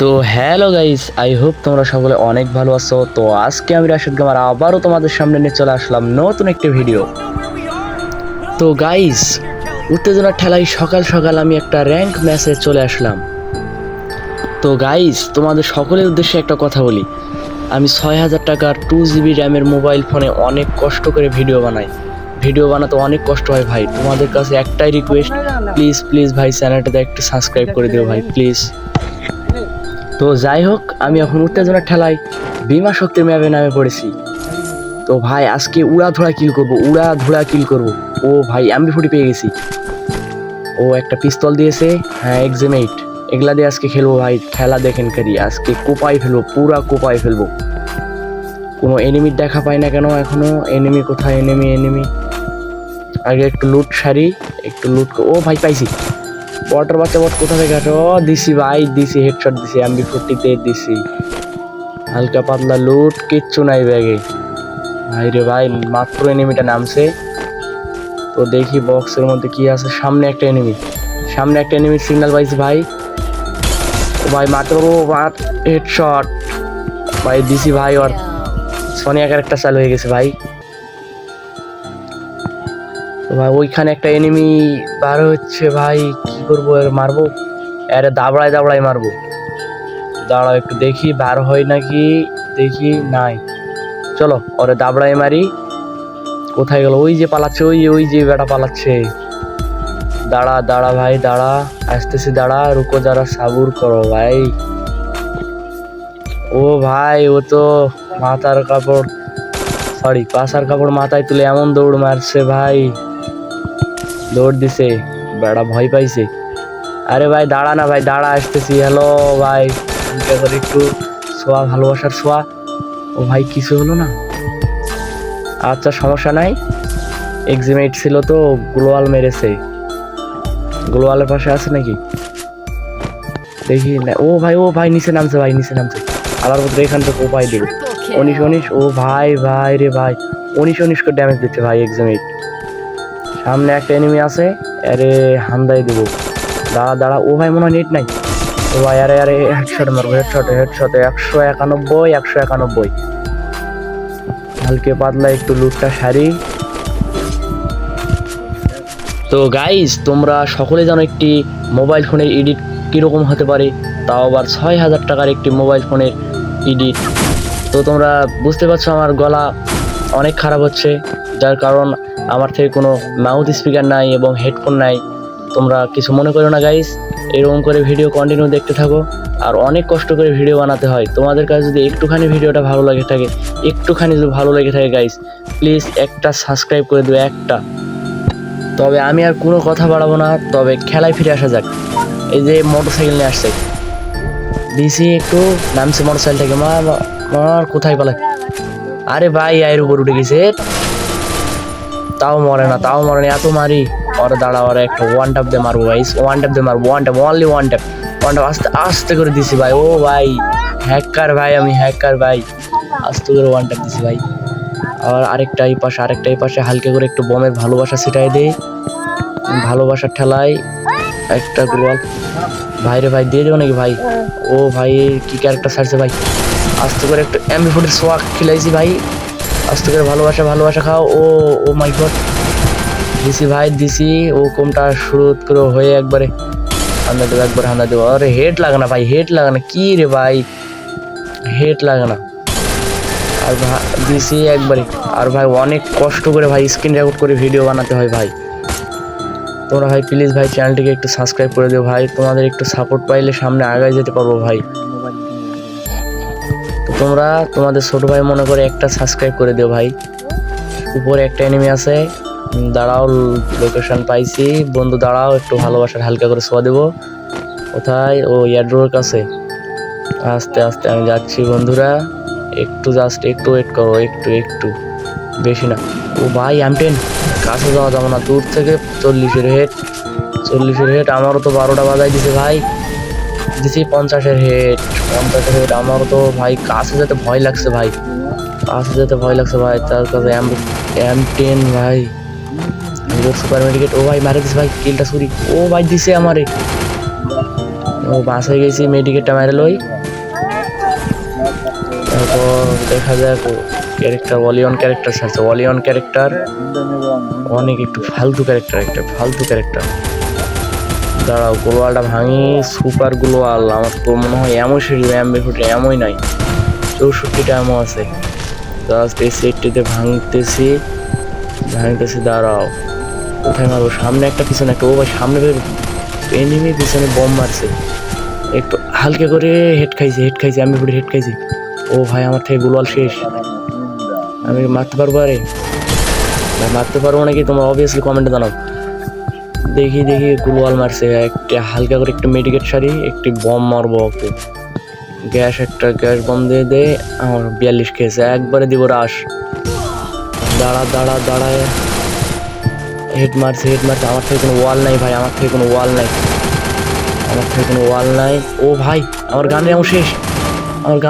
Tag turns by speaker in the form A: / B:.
A: তো hello guys, I hope তোমরা সকলে অনেক ভালো আছো। তো আজকে আমি রাশেদ গামার আবারও তোমাদের সামনে নিয়ে চলে আসলাম নতুন একটি ভিডিও তো গাইস, উত্তেজনার ঠেলায় সকাল সকাল আমি একটা র্যাঙ্ক ম্যাচে চলে আসলাম। তো গাইস, তোমাদের সকলের উদ্দেশ্যে একটা কথা বলি। আমি ছয় হাজার টাকার টু জিবি র্যামের মোবাইল ফোনে অনেক কষ্ট করে ভিডিও বানাই। ভিডিও বানাতে অনেক কষ্ট হয় ভাই। তোমাদের কাছে একটাই রিকোয়েস্ট প্লিজ প্লিজ ভাই চ্যানেলটাতে একটু সাবস্ক্রাইব করে দিও ভাই প্লিজ তো যাই হোক, আমি এখন উত্তেজনার ঠেলায় বিমা শক্তির ম্যাপে নামে পড়েছি। তো ভাই, আজকে উড়া ধুড়া কিল করব, উড়া ধুড়া কিল করব। ও ভাই এমবি ফুটি পেয়ে গেছি। ও একটা পিস্তল দিয়েছে। হ্যাঁ এক্সাম এইট এগুলা দিয়ে আজকে খেলব ভাই খেলা দেখেন কারি আজকে কোপাই ফেলব, পুরা কোপাই ফেলব। কোনো এনিমির দেখা পাই না কেন এখনও? এনিমি কোথায়? এনিমি এনিমি আগে একটু লুট সারি, একটু লুট ও ভাই, পাইছি। ওয়াটার বাচ্চা বট কোথা থেকে আসে? দিছি ভাই, দিছি হেডশট দিছি এমবি ফোরটিতে দিছি। হালকা পাতলা লুট কিচ্ছু নাই ব্যাগে। ভাই রে ভাই, মাত্র এনিমিটা নামছে। তো দেখি বক্সের মধ্যে কি আছে। সামনে একটা এনিমি সামনে একটা এনিমির সিগন্যাল পাইছি ভাই। ভাই, মাত্র মাত হেডশট ভাই, দিছি ভাই, ওর। সোনিয়া ক্যারেক্টার চালু হয়ে গেছে ভাই। তো ভাই, ওইখানে একটা এনিমি বার হচ্ছে, ভাই, কি করব, এর মারবো? আরে দাবড়ায় দাবড়ায় মারবো। দাঁড়াও, একটু দেখি, বার হয় নাকি? দেখি, নাই। চলো, ওরে দাবড়ায় মারি। কোথায় গেল? ওই যে পালাচ্ছে, ওই ওই যে বেটা পালাচ্ছে। দাঁড়া দাঁড়া, ভাই, দাঁড়া। আসতেছি, দাঁড়া, রুকো যারা সাবুর করো, ভাই। ও ভাই, ও তো মাথার কাপড় সরি পাশার কাপড় মাথায় তুলে এমন দৌড় মারছে, ভাই। দৌড় দিছে বেড়া ভয় পাইছে। আরে ভাই দাঁড়া না ভাই দাঁড়া আসতেছি। হ্যালো ভাই একটু শোয়া ভালোবাসার শোয়া। ও ভাই কিছু হলো না? আচ্ছা সমস্যা নাই। এক্সিমেট ছিল তো গ্লোয়াল মেরেছে। গ্লোয়ালের পাশে আছে নাকি? দেখি না। ও ভাই ও ভাই নিচে নামছে ভাই নিচে নামছে। আবার বোধহয় এখান থেকে উপায় দেবো। উনিশ উনিশ ও ভাই ভাই রে ভাই। উনিশ উনিশ করে ড্যামেজ দিচ্ছে ভাই এক্সিমেট সামনে একটা এনিমি আছে, আরে হামদাই দেবো। দাঁড়া দাঁড়া, ও ভাই মনে হয় নেট নাই। ও ভাই, আরে আরে হেডশট মারবো হেডশট হেডশটে একশো একানব্বই একশো একানব্বই। হালকে পাতলা একটু লুটটা সারি। তো গাইস তোমরা সকলে জানো একটি মোবাইল ফোনের এডিট কীরকম হতে পারে, তাও আবার ছয় হাজার টাকার একটি মোবাইল ফোনের এডিট তো তোমরা বুঝতে পারছ আমার গলা অনেক খারাপ হচ্ছে, যার কারণ আমার থেকে কোনো মাউথ স্পিকার নাই এবং হেডফোন নাই। তোমরা কিছু মনে করো না গাইস এরকম করে ভিডিও কন্টিনিউ দেখতে থাকো। আর অনেক কষ্ট করে ভিডিও বানাতে হয়। তোমাদের কাছে যদি একটুখানি ভিডিওটা ভালো লাগে থাকে, একটুখানি যদি ভালো লেগে থাকে গাইস প্লিজ একটা সাবস্ক্রাইব করে দেবে একটা। তবে আমি আর কোনো কথা বাড়াবো না। তবে খেলায় ফিরে আসা যাক। এই যে মোটর সাইকেল নিয়ে আসছে। দিছি একটু নামছে মোটর সাইকেল থেকে। মা কোথায় পালায় আরে ভাই, আয়ের উপর উঠে গেছে। তাও মরে না, তাও মরে না, এত মারি। ওরে দাঁড়া, ওরে একটা ওয়ান ট্যাপ দিয়ে মারবো ভাই ওয়ান ট্যাপ দিয়ে মারবো one tap only one tap one tap আস্তে আস্তে করে দিছি ভাই, ও ভাই হ্যাকার ভাই, আমি হ্যাকার ভাই, আস্তে করে ওয়ান ট্যাপ দিছি ভাই। আবার আরেকটা এই পাশে, আরেকটা এই পাশে, হালকা করে একটু বমের ভালোবাসা ছিটাই দেই। ভালোবাসার ঠেলায় একটা গোয়াল। ভাই রে ভাই, দিয়ে দেবো নাকি ভাই? ও ভাই, কি ক্যারেক্টার ছাড়ছে ভাই? আস্তে করে একটু এমবি ফুটের সোয়াক খেলাইছি ভাই। আস্তে করে ভালোবাসা ভালোবাসা খাও। ও ও মাই গড দিছি ভাই, দিছি। ও কোমটা শুরু করে হয়ে একবারে হান্দা দেবো, একবার হান্দা দেবো। আরে হেড লাগে না ভাই হেড লাগে না। কি রে ভাই? হেড লাগে না। আর দিছি একবারে। আর ভাই, অনেক কষ্ট করে ভাই স্ক্রিন রেকর্ড করে ভিডিও বানাতে হয় ভাই। তোমরা ভাই প্লিজ ভাই চ্যানেলটিকে একটু সাবস্ক্রাইব করে দিও ভাই। তোমাদের একটু সাপোর্ট পাইলে সামনে আগায় যেতে পারব ভাই। তোমরা তোমাদের ছোট ভাই মনে করে একটা সাবস্ক্রাইব করে দিও ভাই। উপরে একটা এনিমি আছে। দাঁড়াও লোকেশন পাইছি। বন্ধু, দাঁড়াও, একটু ভালোবাসার হালকা করে শোয়া দেবো। কোথায়? ও, ইয়ারড্রোর কাছে। আস্তে আস্তে আমি যাচ্ছি, বন্ধুরা। একটু জাস্ট একটু ওয়েট করো, একটু একটু। বেশি না। ও ভাই এমটেন কাছে যাওয়া যাব না। দূর থেকে চল্লিশের হেড চল্লিশের হেড আমারও তো বারোটা বাজাই দিছে ভাই। দিছি পঞ্চাশের হেড পঞ্চাশের হেড আমারও তো ভাই কাছে যেতে ভয় লাগছে ভাই। কাছে যেতে ভয় লাগছে ভাই, তার কাছে এম এম টেন ভাই। সুপার মেডিকেট ও ভাই মারে দিছে ভাই কিলটা ছুরি। ও ভাই দিছে আমারে। ও বাসায় গেছি মেডিকেটটা মেরে লই। তারপর দেখা যাক ক্যারেক্টার ওয়ালিয়ন ক্যারেক্টার ছাড়ছে। ওয়ালিয়ন ক্যারেক্টার অনেক একটু ফালতু ক্যারেক্টার একটা ফালতু ক্যারেক্টার দাঁড়াও গ্লোয়ালটা ভাঙি, সুপার গ্লোয়াল আমার তো মনে হয় এমন সিঁড়ি এমবি ফুটে এমনই নাই। চৌষট্টিটা এমন আছে। জাস্ট এই সেটটিতে ভাঙতেছি ভাঙতেছি, দাঁড়াও। কোথায় মারবো? সামনে একটা, পিছনে একটা। ও ভাই, সামনে এনিমি পিছনে বম মারছে। একটু হালকা করে হেড খাইছে হেড খাইছে, আমি পুরো হেড খাইছি। ও ভাই, আমার থেকে গুলাল শেষ। আমি মারতে পারব আরে? মারতে পারব নাকি? তোমরা অবভিয়াসলি কমেন্টে জানাও। দেখি দেখি গুলওয়াল মারছে। একটা হালকা করে একটু মেডিকেট শাড়ি একটি বম মারবো ওকে। গ্যাস, একটা গ্যাস বম দিয়ে দে, আমার বিয়াল্লিশ খেয়েছে। একবারে দিব রাস দাঁড়া দাঁড়া দাঁড়ায় হেড মারছে হেড মারছে। আমার থেকে কোনো ওয়াল নাই ভাই, আমার থেকে কোনো ওয়াল নাই। আমার থেকে কোনো ওয়াল নাই। ও ভাই, আমার গানের এমন শেষ। আমার গান